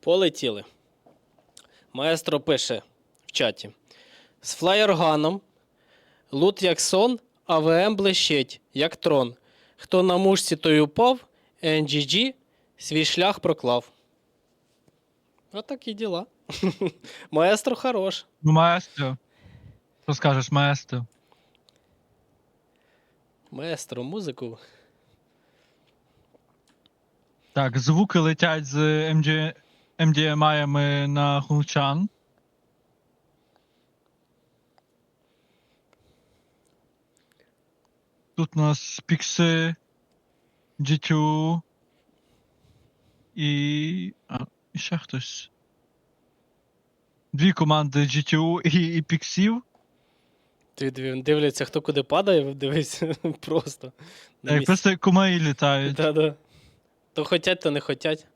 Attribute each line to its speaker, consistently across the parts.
Speaker 1: Полетіли. Маестро пише в чаті. З флаєрганом. Лут як сон, АВМ блищить, як трон. Хто на мушці, той упав, NGG свій шлях проклав. Отакі діла. Маестро хорош.
Speaker 2: Ну, маестро. Що скажеш, маестро?
Speaker 1: Маестро, музику.
Speaker 2: Так, звуки летять з MG... MDMI на Хунчан. Тут у нас пікси, GTU і. А, і ще хтось. Дві команди GTU і, і піксів.
Speaker 1: Ти дивляться, хто куди падає, дивись, просто. на
Speaker 2: Як просто кумаї літають.
Speaker 1: Да-да. То хотять, то не хотять.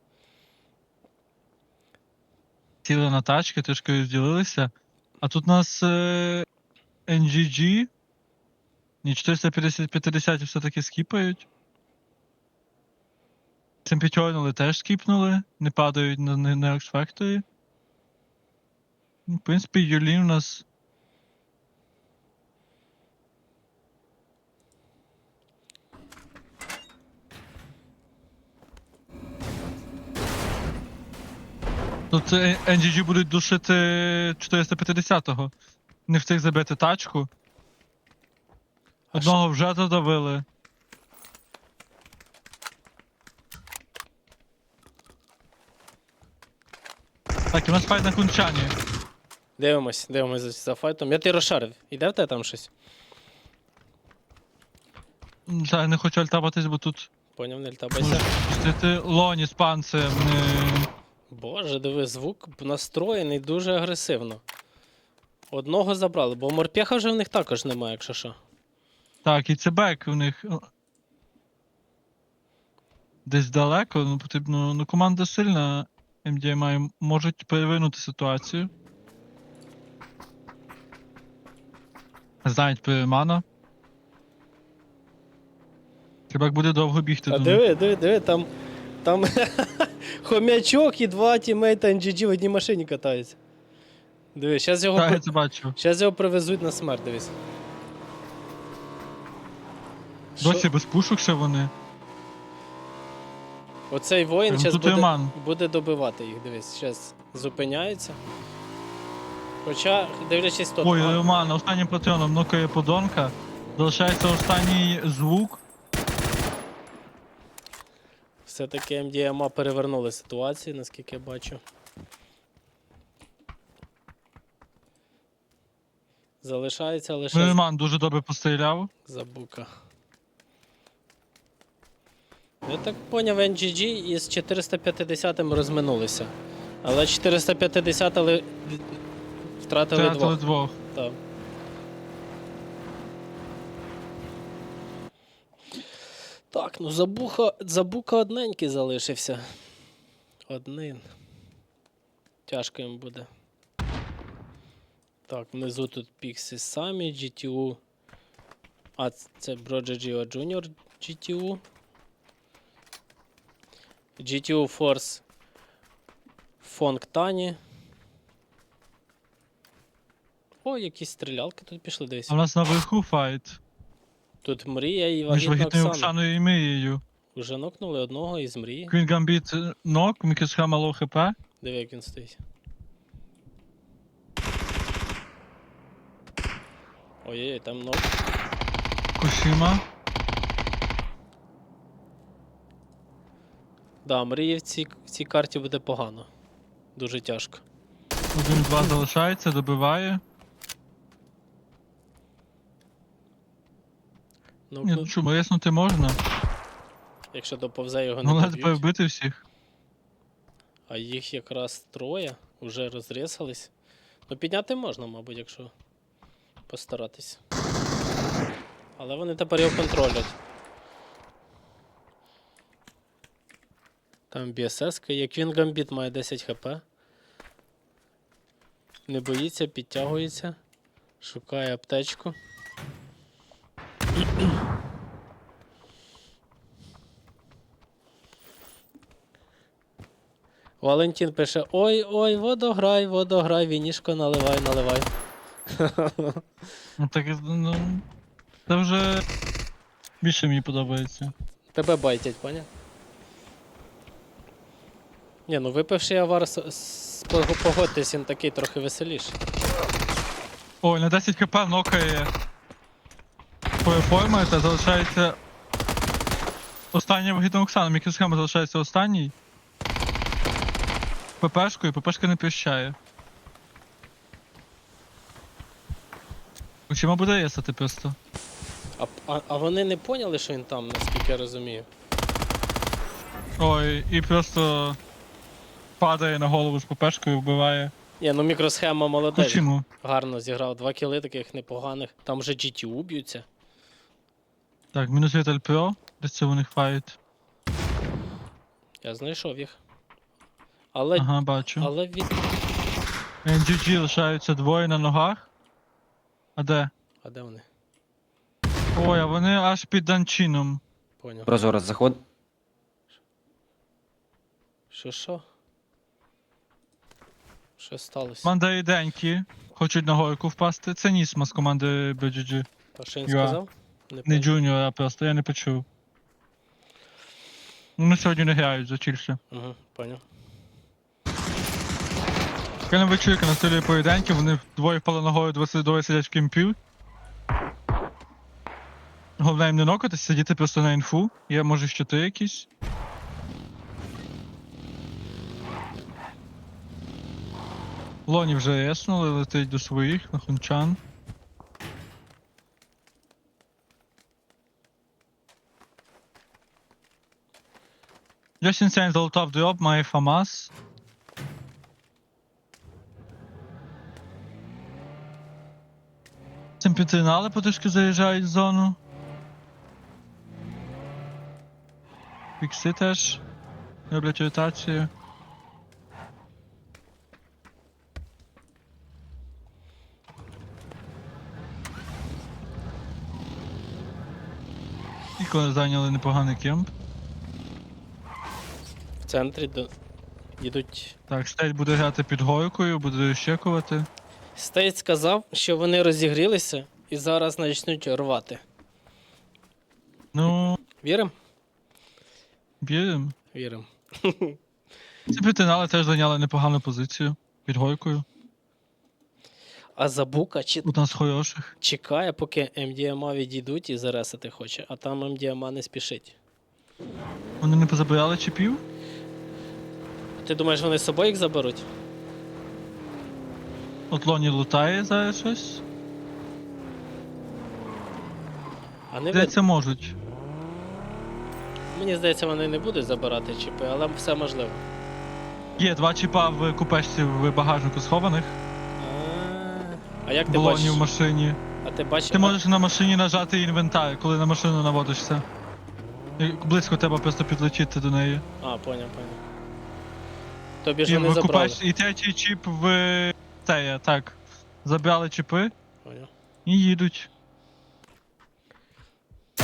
Speaker 2: Сіли на тачки, трошки розділилися. А тут у нас е, NGG. Ні, 450 все-таки скіпають. Семпітьонули теж скіпнули, не падають на, на, на X-Factory. Ну, В принципі, Юлін у нас. Тут е, NGG будуть душити 450-го. Не встиг забити тачку. Одного вже задавили. Так, і у нас файт на кунчані.
Speaker 1: Дивимось, дивимось за, за файтом. Я ти розшарив. Іде в тебе там щось?
Speaker 2: М, Та, я не хочу альтабатись, бо тут
Speaker 1: Поняв, не
Speaker 2: може
Speaker 1: льтабайся.
Speaker 2: пустити лоні з панцем. Не...
Speaker 1: Боже, диви, звук настроєний дуже агресивно. Одного забрали, бо морпеха вже в них також немає, якщо що.
Speaker 2: Так, і це бек у них. Десь далеко, ну потрібно. Ну, команда сильна. MDMI можуть перевинути ситуацію. Знають перемана. Як буде довго бігти
Speaker 1: А
Speaker 2: до них.
Speaker 1: диви, диви, диви, там. Там хомячок і два тімейта NGG в одній машині катаються. Диви, зараз його,
Speaker 2: Так, я
Speaker 1: при-
Speaker 2: це бачу.
Speaker 1: щас його привезуть на смерть, дивись. Що?
Speaker 2: Досі без пушок ще вони.
Speaker 1: Оцей воїн
Speaker 2: Ну,
Speaker 1: зараз
Speaker 2: тут
Speaker 1: буде, буде добивати їх, дивись, зараз зупиняється. Хоча, дивлячись тут.
Speaker 2: Ой, Роман, останнім патроном нокає подонка. Залишається останній звук.
Speaker 1: Все-таки МДМА перевернули ситуацію, наскільки я бачу. Залишається лише з-
Speaker 2: дуже добре постріляв.
Speaker 1: забука. Я так поняв, NGG із 450 розминулися. Але 450 ли... втратили
Speaker 2: Втратили
Speaker 1: двох.
Speaker 2: двох.
Speaker 1: Так. Так, ну забуха, забука одненький залишився. Один. Тяжко їм буде. Так, внизу тут Pixie самі, GTU. А, це Broджо Junior GTU. GTU Force Tani. О, якісь стрілялки тут пішли десь.
Speaker 2: В нас наверху файт.
Speaker 1: Тут мрія і
Speaker 2: Між
Speaker 1: вагітна
Speaker 2: вагітною
Speaker 1: Оксана.
Speaker 2: Оксаною і Мією.
Speaker 1: Уже нокнули одного із мрії.
Speaker 2: Gambit е, нок, Мікісха мало хп.
Speaker 1: Диви, як він стоїть. Ой-ой, там нок.
Speaker 2: Кушіма.
Speaker 1: Да, мрії в цій, в цій карті буде погано. Дуже тяжко.
Speaker 2: Один-два залишається, добиває. Ні, ну що, вияснути можна.
Speaker 1: якщо доповзе його
Speaker 2: Ну,
Speaker 1: не
Speaker 2: ледве
Speaker 1: доб'ють.
Speaker 2: вбити всіх.
Speaker 1: А їх якраз троє, вже розрісались. Ну, підняти можна, мабуть, якщо постаратись. Але вони тепер його контролять. Там BSS є. Квін Гамбіт має 10 хп. Не боїться, підтягується. Шукає аптечку. Валентин пише: ой, ой, водограй, водограй, вінішко наливай, наливай.
Speaker 2: Ну так, ну. Це вже більше мені подобається.
Speaker 1: Тебе байтять, поняв? Ні, ну випивши авар, погодьтесь, він такий трохи веселіший.
Speaker 2: Ой, на 10 хп нокає. Поймаєте, залишається. Остання вигідна Оксана, мікросхема залишається останній. ППшкою, ППшка не прощає. Чому буде єсати просто?
Speaker 1: А, а, а вони не поняли, що він там, наскільки я розумію.
Speaker 2: Ой, і просто падає на голову з ППшкою, вбиває.
Speaker 1: Ні, ну мікросхема молодець. Гарно зіграв. Два кіли таких непоганих. Там вже GTU б'ються.
Speaker 2: Так, мінус Віталь Про, десь це у них файт.
Speaker 1: Я знайшов їх. Але,
Speaker 2: Ага, бачу.
Speaker 1: але від.
Speaker 2: NGG лишаються двоє на ногах. А де?
Speaker 1: А де вони?
Speaker 2: Ой, а вони аж під данчином.
Speaker 1: Поняв.
Speaker 3: Прозоро, заход.
Speaker 1: Що що? Що сталося?
Speaker 2: Команда іденькі. Хочуть на гойку впасти. Це Нісма з команди BGG.
Speaker 1: А що він сказав?
Speaker 2: Не. Джуніор, а просто я не почув. Ну сьогодні не грають, зачільше.
Speaker 1: Угу, поняв.
Speaker 2: Я не вечірка на стилі поєдинки, вони двоє впали ногою, двоє сидять в кемпі. Головне їм не нокатись, сидіти просто на інфу. Є може щити якісь. Лоні вже яснули, летить до своїх на хунчан. Джастін Сейн залутав дроп, має ФАМАС. Цимпітринали потрошки заїжджають в зону. Фікси теж роблять ротацію. І коли зайняли непоганий кемп.
Speaker 1: Центрі до... йдуть.
Speaker 2: Так, стель буде грати під гойкою, буде розчекувати.
Speaker 1: Стейт сказав, що вони розігрілися і зараз почнуть рвати.
Speaker 2: Ну,
Speaker 1: Вірим?
Speaker 2: віримо.
Speaker 1: Вірим.
Speaker 2: Цимпітринали теж зайняли непогану позицію під гойкою.
Speaker 1: А Забука чи...
Speaker 2: Тут нас хороших.
Speaker 1: чекає, поки МДМА відійдуть і заресати хоче, а там МДМА не спішить.
Speaker 2: Вони не позабирали чіпів?
Speaker 1: Ти думаєш, вони з собою їх заберуть?
Speaker 2: От Лоні лутає зараз щось.
Speaker 1: А не
Speaker 2: Де
Speaker 1: вид...
Speaker 2: це можуть?
Speaker 1: Мені здається, вони не будуть забирати чіпи, але все можливо.
Speaker 2: Є два чіпа в купешці в багажнику схованих.
Speaker 1: А, А як ти бачиш?
Speaker 2: в машині.
Speaker 1: А ти бачиш?
Speaker 2: Ти можеш на машині нажати інвентар, коли на машину наводишся. І Близько тебе просто підлетіти до неї.
Speaker 1: А, поняв, поняв. Тобі ж вони забрали.
Speaker 2: і третій чіп в теє, так. Забрали чіпи
Speaker 1: Поняв.
Speaker 2: і їдуть.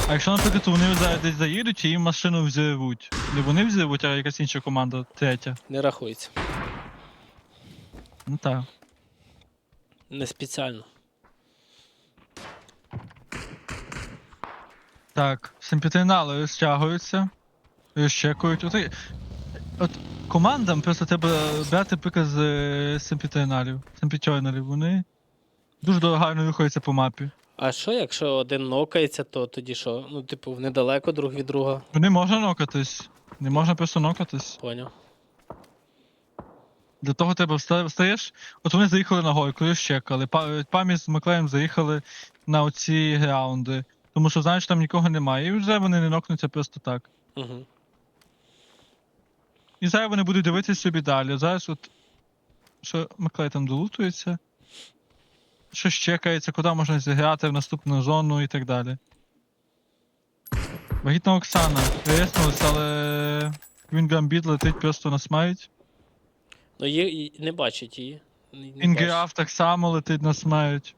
Speaker 2: А якщо, наприклад, вони зараз десь заїдуть і їм машину взірвуть. Не вони взірвуть, а якась інша команда, третя.
Speaker 1: Не рахується.
Speaker 2: Ну так.
Speaker 1: Не спеціально.
Speaker 2: Так, симпітринали розтягуються, розчекують. От, от командам просто треба брати приклад з е, симпітриналів. Вони дуже гарно рухаються по мапі.
Speaker 1: А що, якщо один нокається, то тоді що? Ну, типу, недалеко друг від друга.
Speaker 2: Вони можна нокатись. Не можна просто нокатись.
Speaker 1: Поняв.
Speaker 2: Для того треба встаєш. От вони заїхали на гойку, розчекали. Па- Памі з Маклеєм заїхали на оці раунди. Тому що знаєш, там нікого немає. І вже вони не нокнуться просто так.
Speaker 1: Угу.
Speaker 2: І зараз вони будуть дивитися собі далі. Зараз от. Що Маклей там долутується. Щось чекається, куди можна зіграти в наступну зону і так далі. Вагітна Оксана. Вияснилось, але він гамбіт летить просто на смерть.
Speaker 1: Ну, її не бачить її.
Speaker 2: Інграф так само летить на смерть.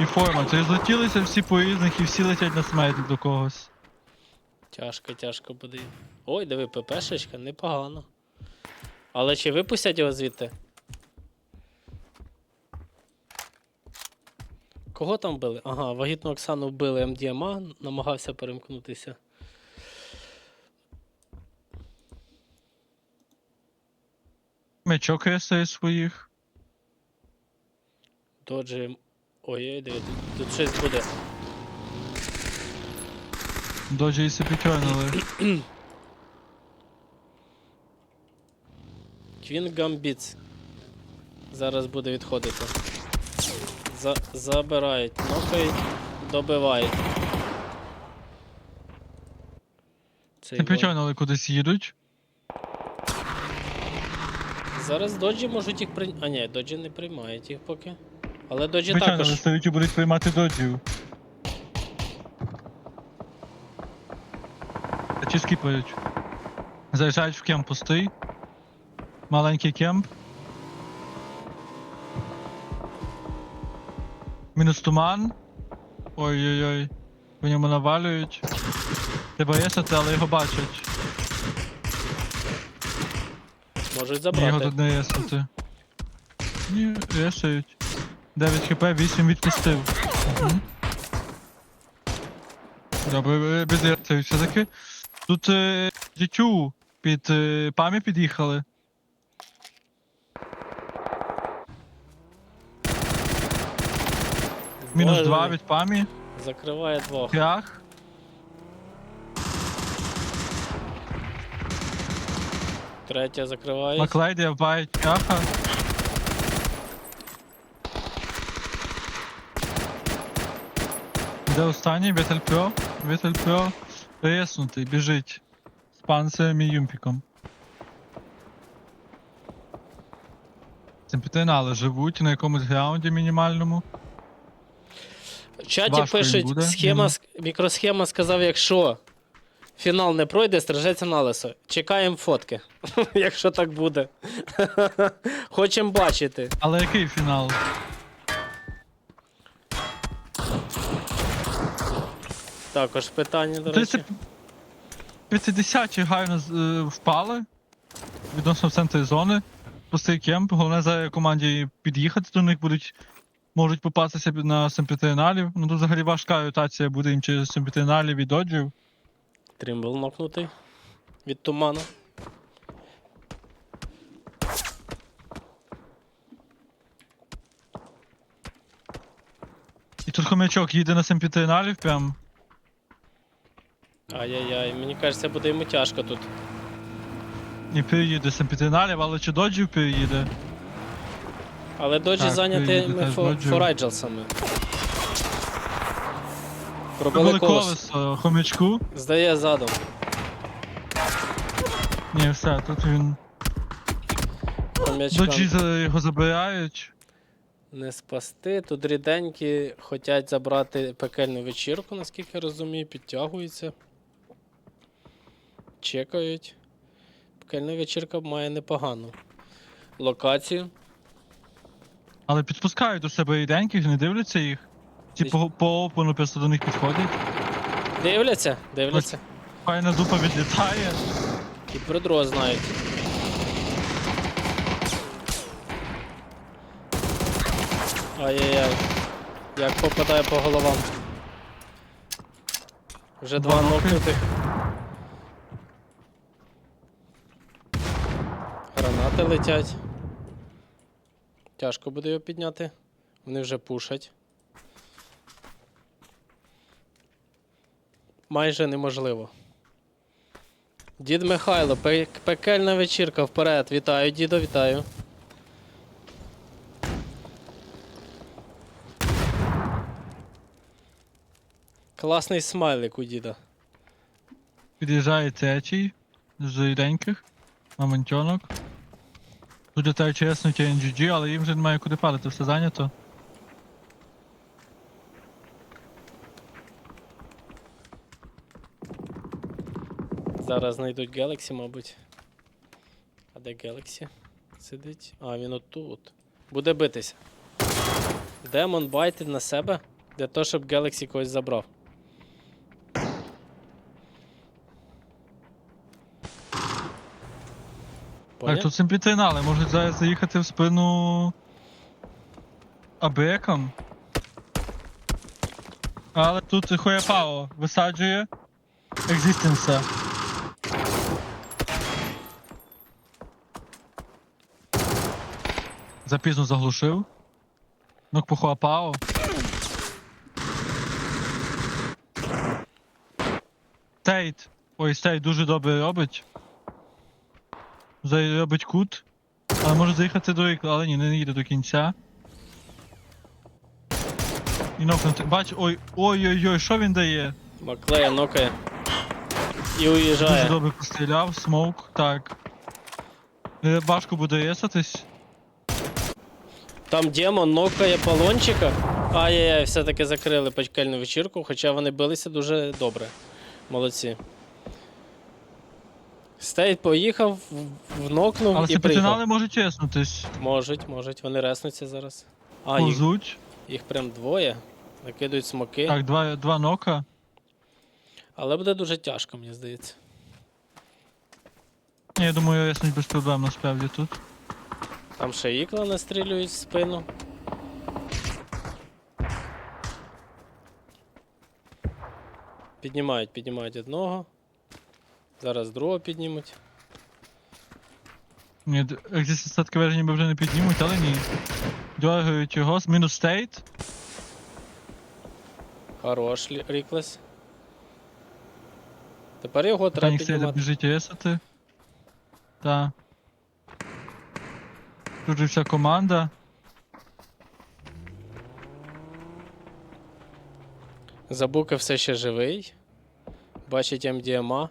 Speaker 2: І форма. Це злетілися всі по різних і всі летять на смерть до когось.
Speaker 1: Тяжко, тяжко буде. Ой, диви, ППшечка, непогано. Але чи випустять його звідти? Кого там били? Ага, вагітну Оксану вбили МДМА, намагався перемкнутися.
Speaker 2: Мечок є своїх.
Speaker 1: Доджі. Ой-ой, диви, тут щось буде.
Speaker 2: Доджі і сепітьойнули.
Speaker 1: Квін Гамбіц. Зараз буде відходити. За, забирають, нокають, добивають. Вон.
Speaker 2: Кудись їдуть.
Speaker 1: Зараз доджі можуть їх прийняти. А ні, доджі не приймають їх поки. Але доджі
Speaker 2: Сепітьойнули
Speaker 1: також.
Speaker 2: стоять і будуть приймати доджів. Та скіпають? Заїжджають в кемп пустий. Маленький кемп. Мінус туман. Ой-ой-ой. По ньому навалюють. Треба єсати, але його бачать.
Speaker 1: Можуть
Speaker 2: Ні, його
Speaker 1: забрати.
Speaker 2: тут не єсати. Ні, єсають. 9 хп, 8 відпустив. Мгм. Добре, безєсають все-таки. Тут е, дітю під е, пам'я під'їхали. Мінус
Speaker 1: Боже
Speaker 2: 2 від памі.
Speaker 1: Закриває двох.
Speaker 2: П'ях.
Speaker 1: Третя закриває.
Speaker 2: Маклейді вбають п'яха. Де останній? Вітальпьо. Вітальпьо. Приєснутий, біжить. З панцем і юмпіком. Симпетинали живуть на якомусь граунді мінімальному.
Speaker 1: В чаті
Speaker 2: Важко їм
Speaker 1: пишуть,
Speaker 2: буде,
Speaker 1: схема, мікросхема сказав, якщо фінал не пройде, стражеться на лесо. Чекаємо фотки, якщо так буде. Хочемо бачити.
Speaker 2: Але який фінал?
Speaker 1: Також питання, до речі.
Speaker 2: 50 гайно е, впали відносно в центрі зони. Пустий кемп. Головне за команді під'їхати до них будуть. Можуть попастися на симпетиналів. Ну тут взагалі важка ротація буде їм через симпетиналів і доджів.
Speaker 1: Тримбл нокнутий від туману.
Speaker 2: І тут хомячок їде на симпетиналів прям.
Speaker 1: Ай-яй-яй, мені кажеться, буде йому тяжко тут.
Speaker 2: І переїде симпетиналів, але чи доджів переїде?
Speaker 1: Але доджі
Speaker 2: Так, теж
Speaker 1: фо-
Speaker 2: доджі.
Speaker 1: форайджелсами.
Speaker 2: Пробили
Speaker 1: колос.
Speaker 2: колесо хомячку.
Speaker 1: Здає задом.
Speaker 2: Ні, все, тут він.
Speaker 1: Хомячкам.
Speaker 2: Доджі за- його забирають.
Speaker 1: Не спасти. Тут ріденькі хочуть забрати пекельну вечірку, наскільки я розумію, підтягуються. Чекають. Пекельна вечірка має непогану локацію.
Speaker 2: Але підпускають до себе іденьких, не дивляться їх. Ті
Speaker 1: Десь-
Speaker 2: по, по опену просто до них підходять.
Speaker 1: Дивляться, дивляться.
Speaker 2: Файна дупа відлітає.
Speaker 1: І про друга знають. Ай-яй-яй. Як попадає по головам. Вже два
Speaker 2: Два
Speaker 1: нокнутих. Гранати летять. Тяжко буде його підняти. Вони вже пушать. Майже неможливо. Дід Михайло, пе- пекельна вечірка вперед. Вітаю, дідо, вітаю. Класний смайлик у діда.
Speaker 2: Під'їжджає третій з іденьких. Мамонтьонок. Тут літають чесно NGG, але їм вже немає куди падати, все зайнято.
Speaker 1: Зараз знайдуть Galaxy, мабуть. А де Galaxy? Сидить. А, він отут. Буде битися. Демон байтить на себе для того, щоб Galaxy когось забрав.
Speaker 2: Так, тут симпітинали, можуть зараз заїхати в спину абеком. Але тут Хояпао висаджує екзистенса. Запізно заглушив. Нок по Хоапао. Стейт. Ой, стейт дуже добре робить. Робить кут. Але може заїхати до але ні, не їде до кінця. І нокнути. Бач, ой, ой-ой-ой, що він дає?
Speaker 1: Маклея нокає. І
Speaker 2: Дуже
Speaker 1: уїжджає.
Speaker 2: добре постріляв, смоук, так. Е, Важко буде ресатись.
Speaker 1: Там демон нокає полончика. Ай-яй-яй, все-таки закрили печкельну вечірку, хоча вони билися дуже добре. Молодці. Стейт поїхав, внокнув
Speaker 2: Але
Speaker 1: і приїхав.
Speaker 2: петинали можуть реснутись.
Speaker 1: Можуть, можуть, вони реснуться зараз. А, їх,
Speaker 2: Повзуть.
Speaker 1: їх прям двоє. Накидують смоки.
Speaker 2: Так, два, два нока.
Speaker 1: Але буде дуже тяжко, мені здається.
Speaker 2: Ні, я думаю, реснуть без проблем насправді тут.
Speaker 1: Там ще ікла настрілюють в спину. Піднімають, піднімають одного. Зараз другого піднімуть.
Speaker 2: Ні, екзистенс таке ніби вже не піднімуть, але ні. Дергають його мінус стейт.
Speaker 1: Хорош Ріклес. Тепер його треба піднімати.
Speaker 2: біжить ресати. Так. Тут же вся команда.
Speaker 1: Забука все ще живий. Бачить МДМА.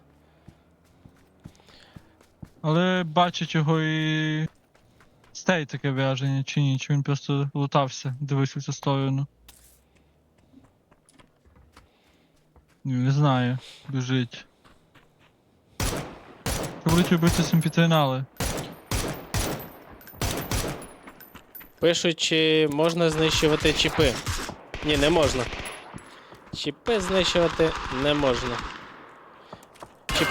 Speaker 2: Але бачить його і. Стей таке враження, чи ні, чи він просто лутався, дивився в цю сторону. Не знаю, біжить. Що будуть робити симпітринали?
Speaker 1: Пишуть, чи можна знищувати чіпи. Ні, не можна. Чіпи знищувати не можна. Чіп...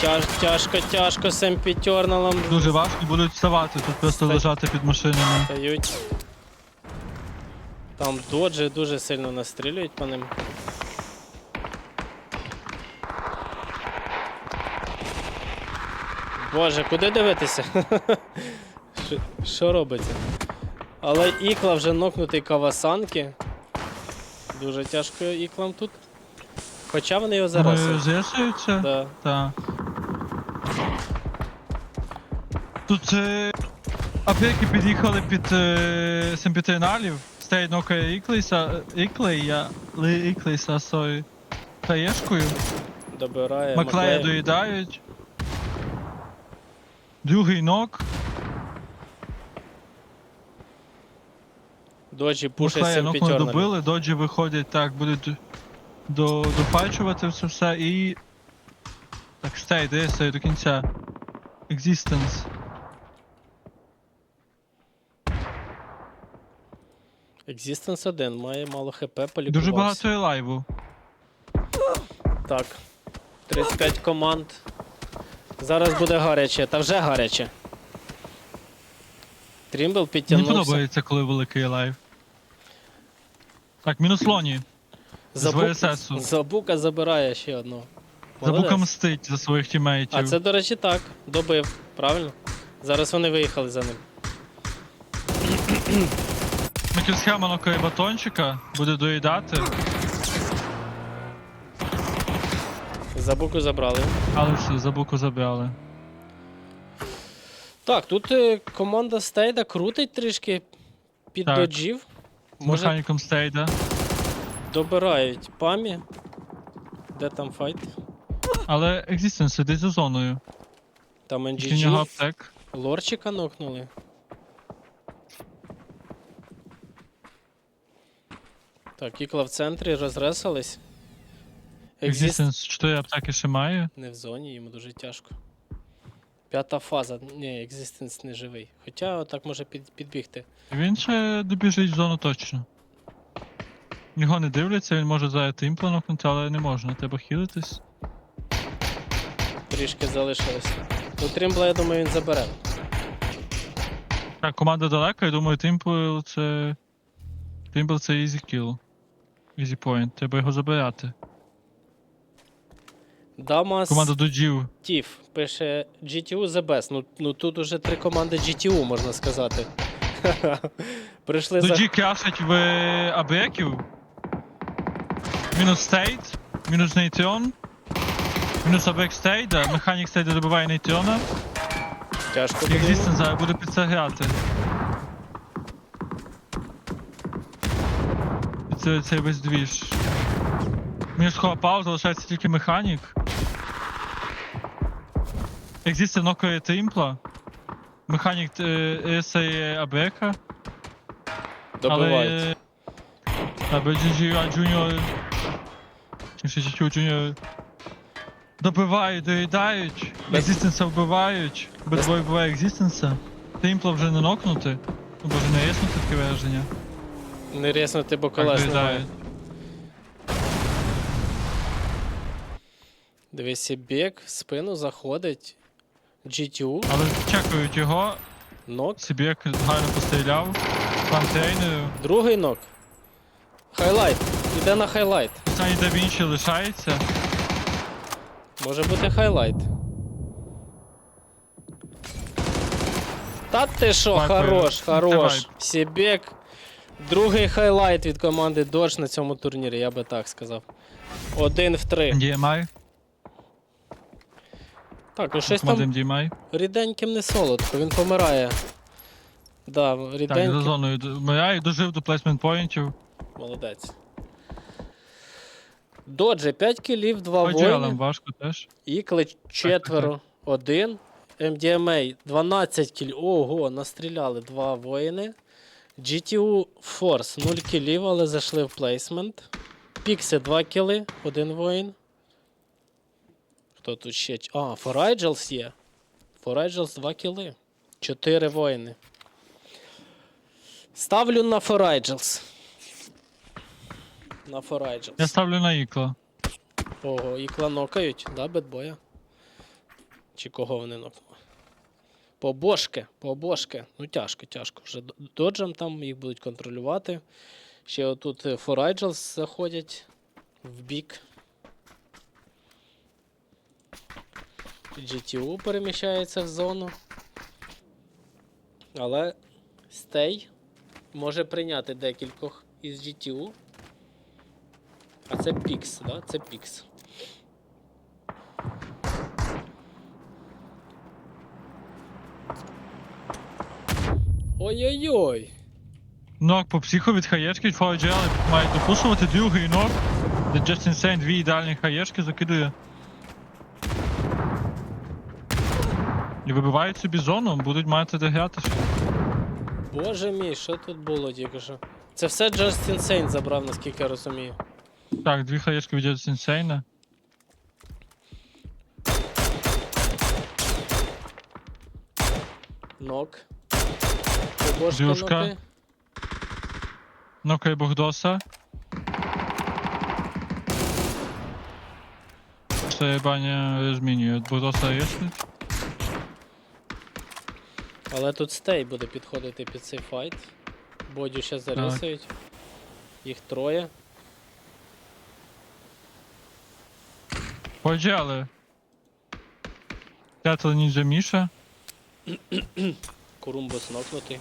Speaker 1: Тяж, тяжко, тяжко з емпітерналом
Speaker 2: Дуже важко будуть вставати, тут просто
Speaker 1: Стать.
Speaker 2: лежати під машинами.
Speaker 1: стають. Там доджі дуже сильно настрілюють по ним. Боже, куди дивитися? Що- робиться? Але ікла вже нокнутий кавасанки. Дуже тяжко іклам тут. Хоча вони його зараз. Да.
Speaker 2: Так. Тут е, апеки під'їхали під е, симпітерналів. Стей нокає Іклейса, Іклея, Ли Іклейса, сорі, таєшкою.
Speaker 1: Добирає
Speaker 2: Маклея
Speaker 1: Маклея.
Speaker 2: доїдають. Другий нок.
Speaker 1: Доджі пушить
Speaker 2: Маклея нокнули
Speaker 1: Сімпітерналів.
Speaker 2: добили, доджі виходять, так, будуть до, дофайчувати це все і. Так, де стей до кінця. Existence.
Speaker 1: Existence 1 має мало хп, полікувався.
Speaker 2: Дуже багато є лайву.
Speaker 1: Так. 35 команд. Зараз буде гаряче, та вже гаряче. Трімбл
Speaker 2: Мені
Speaker 1: підтягнувся.
Speaker 2: подобається, коли великий лайв. Так, мінус лоні.
Speaker 1: Забук...
Speaker 2: з VSS-у.
Speaker 1: Забука забирає ще одного.
Speaker 2: Забука
Speaker 1: Молодець.
Speaker 2: мстить за своїх тімейтів.
Speaker 1: А це, до речі, так. Добив, правильно? Зараз вони виїхали за ним.
Speaker 2: Мікросхема нокає батончика, буде доїдати,
Speaker 1: Забуку забрали.
Speaker 2: але все, забуку забрали.
Speaker 1: Так, тут е, команда Стейда крутить трішки під
Speaker 2: Так.
Speaker 1: доджів.
Speaker 2: З
Speaker 1: Може
Speaker 2: механіком стейда.
Speaker 1: добирають памі. Де там файт?
Speaker 2: Але Existence сидить за зоною.
Speaker 1: Там
Speaker 2: нього
Speaker 1: NGG.
Speaker 2: аптек.
Speaker 1: Лорчика нокнули. Так, ікла в центрі, розресались. Екзіст
Speaker 2: Existence 4 аптеки ще має.
Speaker 1: не в зоні, йому дуже тяжко. П'ята фаза. Ні, екзистенс не живий. Хоча так може під, підбігти.
Speaker 2: Він ще добіжить в зону точно. Його не дивляться, він може зараз імпла нокнути, але не можна, треба хілитись.
Speaker 1: Трішки залишилося. Ну, Трімбла, я думаю, він забере.
Speaker 2: Так, команда далека, я думаю, Тимпл це. Тимпл це easy kill. Easy point. Треба його забирати.
Speaker 1: Дамас
Speaker 2: Команда доджів.
Speaker 1: Тіф пише GTU the best. Ну, ну тут уже три команди GTU, можна сказати. Прийшли за.
Speaker 2: Доджі крашить в абеків. Мінус стейт. Мінус нейтіон. Мінус абек стейда. Механік стейда добиває нейтіона.
Speaker 1: Тяжко буде.
Speaker 2: Екзістен зараз буде під це грати. Це, це весь двіж. Мінус хопав, залишається тільки механік. Екзістен нокає Тимпла. Механік е, есає Абека.
Speaker 1: Добивають.
Speaker 2: Але... GG Junior... Чи GG Junior... Добивають, доїдають. Екзістенса вбивають. Бедбой вбиває екзістенса. Тимпла вже не нокнути. Ну, боже, не ясно таке враження.
Speaker 1: Не ріснути, бо колес немає. Дивись, Сібек в спину заходить. GTU,
Speaker 2: Але чекають його.
Speaker 1: нок.
Speaker 2: Сібєк гарно постріляв. Фантейною.
Speaker 1: Другий нок. Хайлайт. Іде на хайлайт.
Speaker 2: Сані да Вінчі лишається.
Speaker 1: Може бути хайлайт. Та ти
Speaker 2: Вайпер.
Speaker 1: хорош, хорош. Сібек. Другий хайлайт від команди Dodge на цьому турнірі, я би так сказав. Один в три.
Speaker 2: DMI.
Speaker 1: Так, ну щось там
Speaker 2: DMI.
Speaker 1: ріденьким не солодко, він помирає. Да,
Speaker 2: Так, за
Speaker 1: ріденьким.
Speaker 2: зоною. Миряй дожив до плейсмент поінтів.
Speaker 1: Молодець. Доджі 5 кілів, 2
Speaker 2: Поділам
Speaker 1: воїни.
Speaker 2: важко теж.
Speaker 1: Ікли четверо, один. MDMA 12 кілів. Ого, настріляли два воїни. GTU Force 0 кілів, але зайшли в плейсмент. Пікси 2 кіли, один воїн. Хто тут ще? А, Форайджелс є. Форайджелс 2 кіли. 4 воїни. Ставлю на Форайджелс. На Форайджелс.
Speaker 2: Я ставлю на ікла.
Speaker 1: Ого, ікла нокають, да, бедбоя? Чи кого вони нокнули? Побошки, побошки. Ну тяжко, тяжко. Вже доджем там їх будуть контролювати. Ще отут Форайджелс заходять в бік. GTU переміщається в зону. Але стей може прийняти декількох із GTU. А це Пікс, да? Це Пікс. Ой-ой-ой.
Speaker 2: Нок по психу від хаєшки, FGL мають допушувати другий нок. Де Just Insane дві ідеальні хаєшки закидує. І вибивають собі зону, будуть мати де грати ще.
Speaker 1: Боже мій, що тут було тільки що? Це все Just Insane забрав, наскільки я розумію.
Speaker 2: Так, дві хаєшки від Just Insane.
Speaker 1: Нок.
Speaker 2: Дюшка.
Speaker 1: ноки.
Speaker 2: Нокає Богдоса. Це баня змінює. Богдоса є?
Speaker 1: Але тут стей буде підходити під цей файт. Бодю ще зарисують. Їх троє.
Speaker 2: Поджали. П'ятий ніндзя Міша.
Speaker 1: Курумбус нокнутий.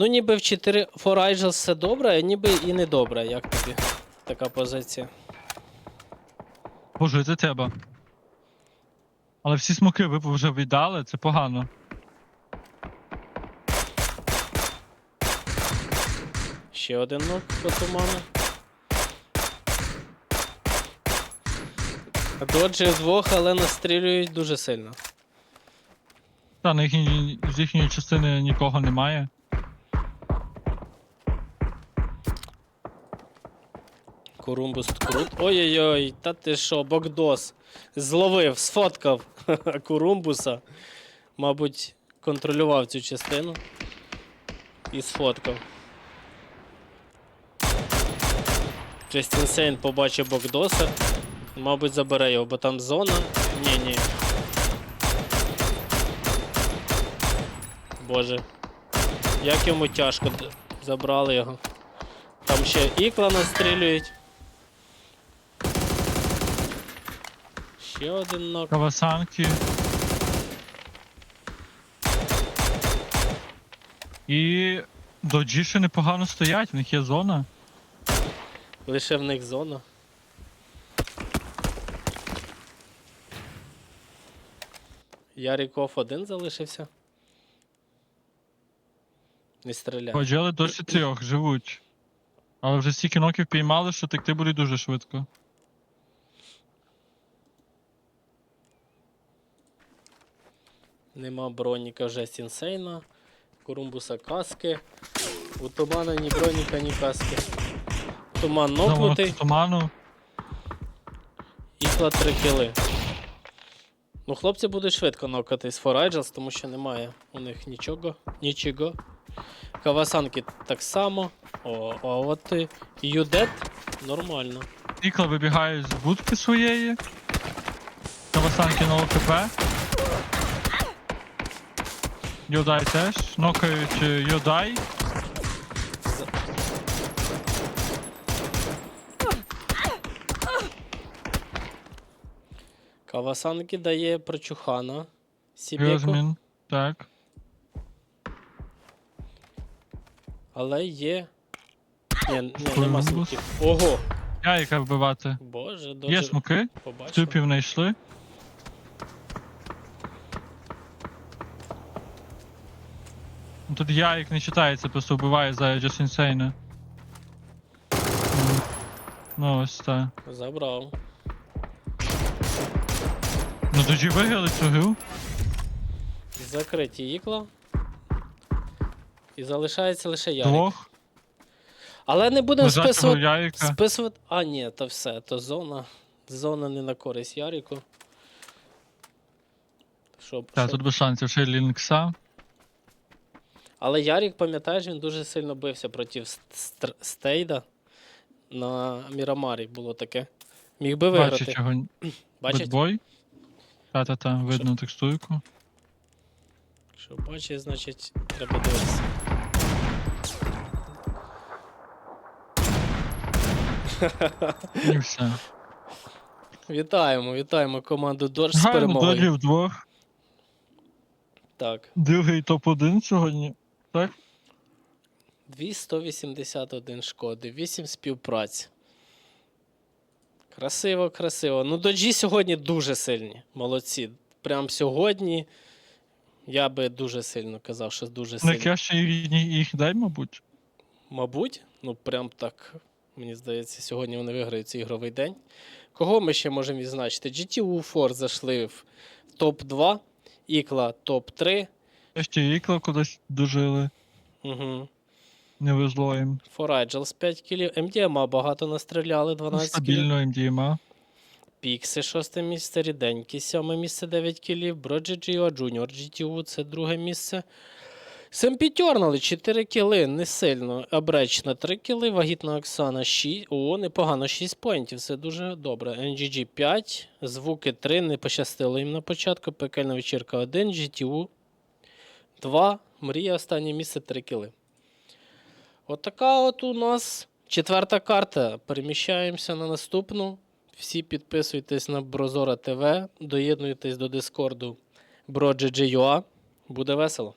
Speaker 1: Ну, ніби в 4 For Angels все добре, а ніби і не добре. Як тобі така позиція?
Speaker 2: Боже, це треба. Але всі смоки ви вже віддали, це погано.
Speaker 1: Ще один нок по туману. Доджі вдвох, але настрілюють дуже сильно.
Speaker 2: Та на їхній, з їхньої частини нікого немає.
Speaker 1: Курумбус крут. Ой-ой-ой, та ти що, Богдос. Зловив, сфоткав Курумбуса. Мабуть, контролював цю частину. І сфоткав. Джестін Сейн побачив Богдоса. Мабуть, забере його, бо там зона. Ні-ні. Боже. Як йому тяжко забрали його. Там ще ікла настрілюють. Ще один нок.
Speaker 2: Кавасанки. І доджі ще непогано стоять, в них є зона.
Speaker 1: Лише в них зона. Яріков один залишився. Не стріляє.
Speaker 2: Поджели досі трьох, живуть. Але вже стільки ноків піймали, що текти будуть дуже швидко.
Speaker 1: Нема броніка вже Сінсейна. Курумбуса каски. У тумана ні броніка, ні каски. Туман нокнутий.
Speaker 2: туману.
Speaker 1: Ікла 3 кіли. Ну, хлопці будуть швидко нокати з Форайджелс, тому що немає у них нічого. Нічого. Кавасанки так само. О, а от Юдет нормально.
Speaker 2: Ікла вибігає з будки своєї. Кавасанки на ОКП. Йодай теж. Нокають е, Йодай.
Speaker 1: Кавасанки дає прочухана. Сібеку.
Speaker 2: Так.
Speaker 1: Але є. Ні, ні нема
Speaker 2: Курумбус.
Speaker 1: смоків. Ого!
Speaker 2: Яйка вбивати.
Speaker 1: Боже,
Speaker 2: Є
Speaker 1: добре.
Speaker 2: смоки.
Speaker 1: Побачив.
Speaker 2: Тюпів знайшли. Тут яйк не читається, просто вбиває за Just Insane. Ну ось так.
Speaker 1: Забрав.
Speaker 2: Ну тоді виграли цю гру.
Speaker 1: Закриті ікла. І залишається лише Ярик.
Speaker 2: Двох.
Speaker 1: Але не будемо
Speaker 2: Лежачого
Speaker 1: списувати. Списувати. А, ні, то все, то зона. Зона не на користь Ярику. Щоб,
Speaker 2: Так,
Speaker 1: щоб-
Speaker 2: тут без шансів ще Лінкса.
Speaker 1: Але Ярік, пам'ятаєш, він дуже сильно бився проти Стейда. На Мірамарі було таке. Міг би виграти. Бачить?
Speaker 2: Бетбой. Та-та-та, видно текстурку.
Speaker 1: Якщо бачить, значить треба дивитися.
Speaker 2: І все.
Speaker 1: Вітаємо, вітаємо команду Додж з
Speaker 2: Гарно
Speaker 1: перемогою.
Speaker 2: доджі вдвох.
Speaker 1: Так.
Speaker 2: Другий топ-1 сьогодні. Так?
Speaker 1: 281 шкоди, 8 співпраць. Красиво, красиво. Ну, доджі сьогодні дуже сильні. Молодці. Прям сьогодні я би дуже сильно казав, що дуже сильні.
Speaker 2: Найкраще їх дай, мабуть.
Speaker 1: Мабуть, ну прям так. Мені здається, сьогодні вони виграють цей ігровий день. Кого ми ще можемо відзначити? GTU Force зайшли в топ-2, Ікла топ-3.
Speaker 2: Ще ікла кудись дожили.
Speaker 1: Угу.
Speaker 2: Не везло їм.
Speaker 1: Foragels 5 кілів. MDMA багато настріляли, 12 кілів.
Speaker 2: Стабільно МДМА.
Speaker 1: Пікси 6 місце, Ріденькі 7 місце, 9 кілів. Броджі Junior GTU це друге місце. Семпітьорнали 4 кіли, не сильно. Абречна 3 кіли, вагітна Оксана 6. О, непогано, 6 поінтів, це дуже добре. NGG 5, звуки 3, не пощастило їм на початку. Пекельна вечірка 1, GTU 2, Мрія останнє місце 3 кіли. От от у нас четверта карта. Переміщаємося на наступну. Всі підписуйтесь на Брозора ТВ, доєднуйтесь до Дискорду BroGG.ua. Буде весело.